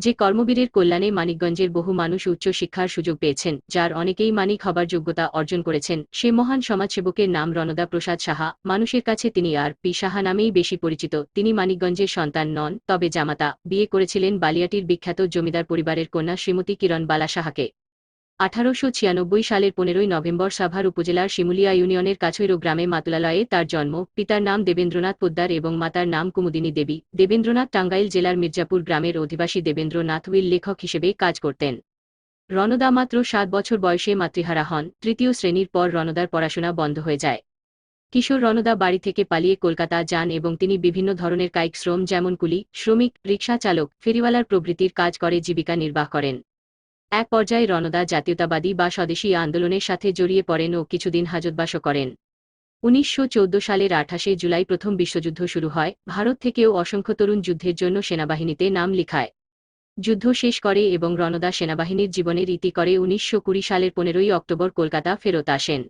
যে কর্মবীরের কল্যাণে মানিকগঞ্জের বহু মানুষ উচ্চ শিক্ষার সুযোগ পেয়েছেন, যার অনেকেই মানিক হবার যোগ্যতা অর্জন করেছেন, সে মহান সমাজসেবকের নাম রণদা প্রসাদ সাহা, মানুষের কাছে তিনি আর পি সাহা নামেই বেশি পরিচিত। তিনি মানিকগঞ্জের সন্তান নন, তবে জামাতা। বিয়ে করেছিলেন বালিয়াটির বিখ্যাত জমিদার পরিবারের কন্যা শ্রীমতী কিরণ বালা সাহাকে। আঠারোশো ছিয়ানব্বই সালের পনেরোই নভেম্বর সাভার উপজেলার শিমুলিয়া ইউনিয়নের কাছৈরো গ্রামে মাতুলালয়ে তার জন্ম, পিতার নাম দেবেন্দ্রনাথ পোদ্দার এবং মাতার নাম কুমুদিনী দেবী। দেবেন্দ্রনাথ টাঙ্গাইল জেলার মির্জাপুর গ্রামের অধিবাসী দেবেন্দ্রনাথ উইল লেখক হিসেবে কাজ করতেন। রণদা মাত্র সাত বছর বয়সে মাতৃহারা হন। তৃতীয় শ্রেণির পর রণদার পড়াশোনা বন্ধ হয়ে যায়। কিশোর রণদা বাড়ি থেকে পালিয়ে কলকাতা যান এবং তিনি বিভিন্ন ধরনের কায়িক শ্রম যেমন কুলি, শ্রমিক রিকশা চালক ফেরিওয়ালার প্রভৃতির কাজ করে জীবিকা নির্বাহ করেন। এক পর্যায়ে রণদা জাতীয়তাবাদী বা স্বদেশী আন্দোলনের সাথে জড়িয়ে পড়েন ও কিছুদিন হাজতবাসও করেন। উনিশশো চৌদ্দ সালের আঠাশে জুলাই প্রথম বিশ্বযুদ্ধ শুরু হয়। ভারত থেকেও অসংখ্য তরুণ যুদ্ধের জন্য সেনাবাহিনীতে নাম লিখায়। যুদ্ধ শেষ করে এবং রণদা সেনাবাহিনীর জীবনের ইতি করে উনিশশো কুড়ি সালের পনেরোই অক্টোবর কলকাতা ফেরত আসেন।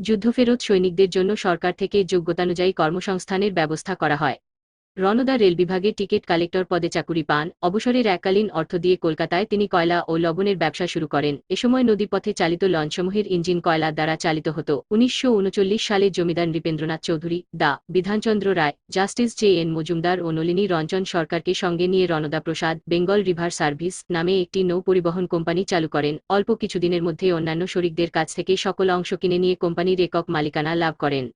যুদ্ধফেরত সৈনিকদের জন্য সরকার থেকে যোগ্যতানুযায়ী কর্মসংস্থানের ব্যবস্থা করা হয়। রণদা রেল বিভাগে টিকিট কালেক্টর পদে চাকুরি পান। অবসরের এককালীন অর্থ দিয়ে কলকাতায় তিনি কয়লা ও লবণের ব্যবসা শুরু করেন। এ সময় নদীপথে চালিত লঞ্চসমূহের ইঞ্জিন কয়লা দ্বারা চালিত হতো। উনিশশো উনচল্লিশ সালে জমিদার নৃপেন্দ্রনাথ চৌধুরী, দা Bidhanchandra Roy, justice J N Majumdar ও নলিনী রঞ্জন সরকারকে সঙ্গে নিয়ে Ranada Prasad, Bengal river service নামে একটি নৌ পরিবহন কোম্পানি চালু করেন। অল্প কিছুদিনের মধ্যে অন্যান্য শরিকদের কাছ থেকে সকল অংশ কিনে নিয়ে কোম্পানির একক মালিকানা লাভ করেন।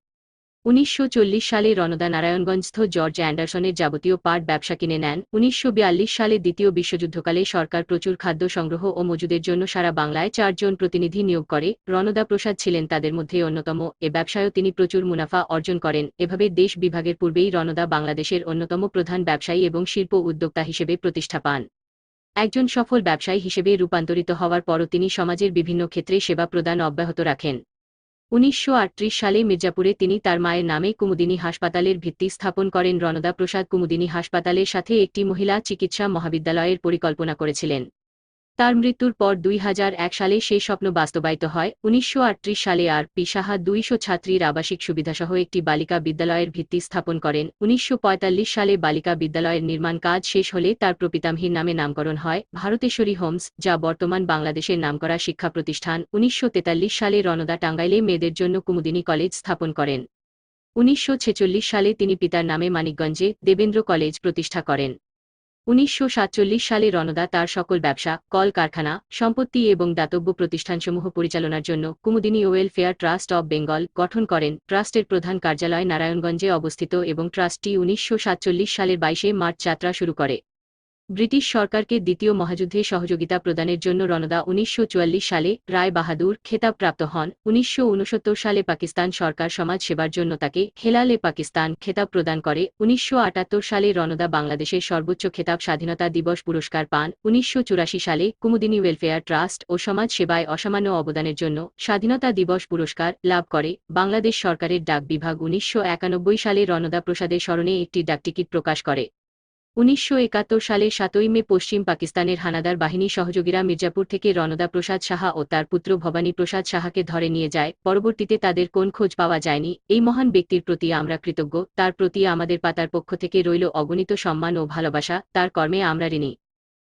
উনিশশো চল্লিশ সালে রণদা নারায়ণগঞ্জস্থ জর্জ অ্যান্ডারসনের যাবতীয় পাট ব্যবসা কিনে নেন। উনিশশো বিয়াল্লিশ সালে দ্বিতীয় বিশ্বযুদ্ধকালে সরকার প্রচুর খাদ্য সংগ্রহ ও মজুদের জন্য সারা বাংলায় চারজন প্রতিনিধি নিয়োগ করে। রণদা প্রসাদ ছিলেন তাদের মধ্যে অন্যতম। এ ব্যবসায়ও তিনি প্রচুর মুনাফা অর্জন করেন। এভাবে দেশ বিভাগের পূর্বেই রণদা বাংলাদেশের অন্যতম প্রধান ব্যবসায়ী এবং শিল্প উদ্যোক্তা হিসেবে প্রতিষ্ঠা পান। একজন সফল ব্যবসায়ী হিসেবে রূপান্তরিত হওয়ার পরও তিনি সমাজের বিভিন্ন ক্ষেত্রে সেবা প্রদান অব্যাহত রাখেন। উনিশশো আটত্রিশ সালে মির্জাপুরে তিনি তার মায়ের নামে কুমুদিনী হাসপাতালের ভিত্তি স্থাপন করেন। রণদা প্রসাদ কুমুদিনী হাসপাতালের সাথে একটি মহিলা চিকিৎসা মহাবিদ্যালয়ের পরিকল্পনা করেছিলেন। তার মৃত্যুর পর দুই হাজার এক সালে সেই স্বপ্ন বাস্তবায়িত হয়। উনিশশো আটত্রিশ সালে আর পি সাহা দুইশো ছাত্রীর আবাসিক সুবিধাসহ একটি বালিকা বিদ্যালয়ের ভিত্তি স্থাপন করেন। উনিশশো পঁয়তাল্লিশ সালে বালিকা বিদ্যালয়ের নির্মাণ কাজ শেষ হলে তার প্রপিতামহীর নামে নামকরণ হয়। ভারতেশ্বরী হোমস, যা বর্তমান বাংলাদেশের নামকরা শিক্ষা প্রতিষ্ঠান, উনিশশো তেতাল্লিশ সালে রণদা টাঙ্গাইলে মেয়েদের জন্য কুমুদিনী কলেজ স্থাপন করেন। উনিশশো ছেচল্লিশ সালে তিনি পিতার নামে মানিকগঞ্জে দেবেন্দ্র কলেজ প্রতিষ্ঠা করেন। উনিশশো সাতচল্লিশ সালে রণদা তার সকল ব্যবসা, কল কারখানা, সম্পত্তি এবং দাতব্য প্রতিষ্ঠানসমূহ পরিচালনার জন্য Kumudini welfare trust of Bengal গঠন করেন। ট্রাস্টের প্রধান কার্যালয় নারায়ণগঞ্জে অবস্থিত এবং ট্রাস্টটি উনিশশো সাতচল্লিশ সালের বাইশে মার্চ যাত্রা শুরু করে। ব্রিটিশ সরকারকে দ্বিতীয় মহাযুদ্ধে সহযোগিতা প্রদানের জন্য রণদা উনিশশো চুয়াল্লিশ সালে রায় বাহাদুর খেতাব প্রাপ্ত হন। উনিশশো উনসত্তর সালে পাকিস্তান সরকার সমাজ সেবার জন্য তাকে হেলালে পাকিস্তান খেতাব প্রদান করে। উনিশশো আটাত্তর সালে রণদা বাংলাদেশের সর্বোচ্চ খেতাব স্বাধীনতা দিবস পুরস্কার পান। উনিশশো চুরাশি সালে কুমুদিনী ওয়েলফেয়ার ট্রাস্ট ও সমাজ সেবায় অসামান্য অবদানের জন্য স্বাধীনতা দিবস পুরস্কার লাভ করে। বাংলাদেশ সরকারের ডাক বিভাগ উনিশশো একানব্বই সালে রণদা প্রসাদের স্মরণে একটি ডাকটিকিট প্রকাশ করে। উনিশশো একাত্তর সালে সাতই মে পশ্চিম পাকিস্তানের হানাদার বাহিনী সহযোগীরা মির্জাপুর থেকে রণদা প্রসাদ সাহা ও তার পুত্র ভবানী প্রসাদ সাহাকে ধরে নিয়ে যায়। পরবর্তীতে তাদের কোন খোঁজ পাওয়া যায়নি। এই মহান ব্যক্তির প্রতি আমরা কৃতজ্ঞ। তার প্রতি আমাদের পাতার পক্ষ থেকে রইল অগণিত সম্মান ও ভালোবাসা। তার কর্মে আমরা ঋণী।